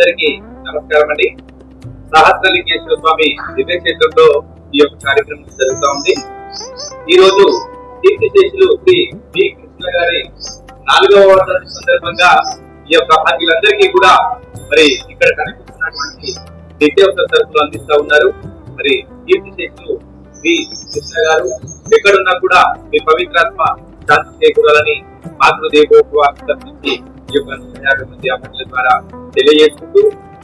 అందరికీ నమస్కారం అండి. సహస్రలింగేశ్వర స్వామి దివ్యక్షేత్రంలో ఈ యొక్క కార్యక్రమం జరుగుతూ ఉంది. ఈ రోజు కీర్తిశేషులు శ్రీ బి కృష్ణ గారి నాలుగవ వర్ధంతి సందర్భంగా ఈ యొక్క భాగ్యులందరికీ కూడా మరి ఇక్కడ కనిపిస్తున్నటువంటి నిత్యవసర సరుకులు అందిస్తా ఉన్నారు. మరి కీర్తిశేషులు శ్రీ కృష్ణ గారు ఎక్కడున్నా కూడా మీ పవిత్రాత్మ శాంతి చేకూరాలని మాతృదేవోపవాసం తప్పించి ఈ యొక్క నూట అప్పట్ల ద్వారా తెలియజేసుకుంటూ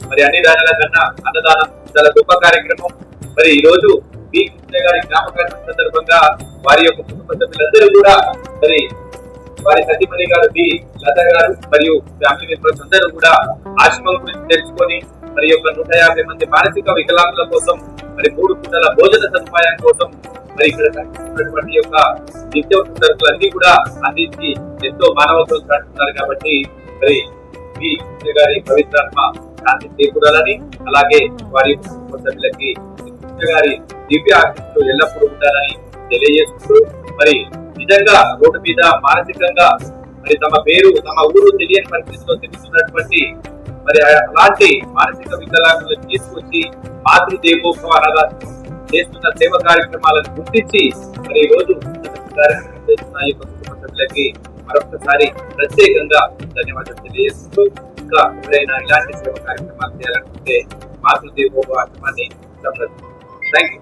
మరి అన్ని దానాల కన్నా అన్నదానం చాలా గొప్ప కార్యక్రమం. మరి ఈ రోజు మీ కృష్ణ గారి జ్ఞాపకార్థం సందర్భంగా వారి యొక్క కుటుంబ సభ్యులందరూ కూడా మరి వారి సతీమణి గారు బి లత గారు మరియు ఫ్యామిలీ మెంబర్స్ అందరూ కూడా ఆశ్రమం గురించి తెలుసుకొని మరి యొక్క నూట యాభై మంది మానసిక వికలాంగుల కోసం మరి మూడు పూటల భోజన సదుపాయం కోసం మరి ఇక్కడ కనిపిస్తున్నటువంటి యొక్క నిత్యవసర సరుకులు అన్ని కూడా అందించి ఎంతో మానవత్వం చాటుతున్నారు కాబట్టి మరి మీ గారి పవిత్రాత్మ శాంతి చేకూరాలని అలాగే వారి సభ్యులకి గారి దివ్య ఆశీస్సులు ఎల్లప్పుడూ ఉండాలని తెలియజేస్తూ మరి నిజంగా రోడ్డు మీద మానసికంగా మరి తమ పేరు తమ ఊరు తెలియని పరిస్థితిలో తిరుగుతున్నటువంటి మరి అలాంటి మానసిక వికలాంగులను తీసుకొచ్చి మాతృ అనగా చేస్తున్న సేవ కార్యక్రమాలను గుర్తించి మరి ఈ రోజు కార్యక్రమం చేస్తున్న ఈ కుటుంబ సభ్యులకి మరొకసారి ప్రత్యేకంగా ధన్యవాదాలు తెలియజేస్తూ ఇంకా ఎవరైనా ఇలాంటి సేవ కార్యక్రమాలు చేయాలనుకుంటే మాతృ ఆశ్రమాన్ని సంప్రదించండి. Thank you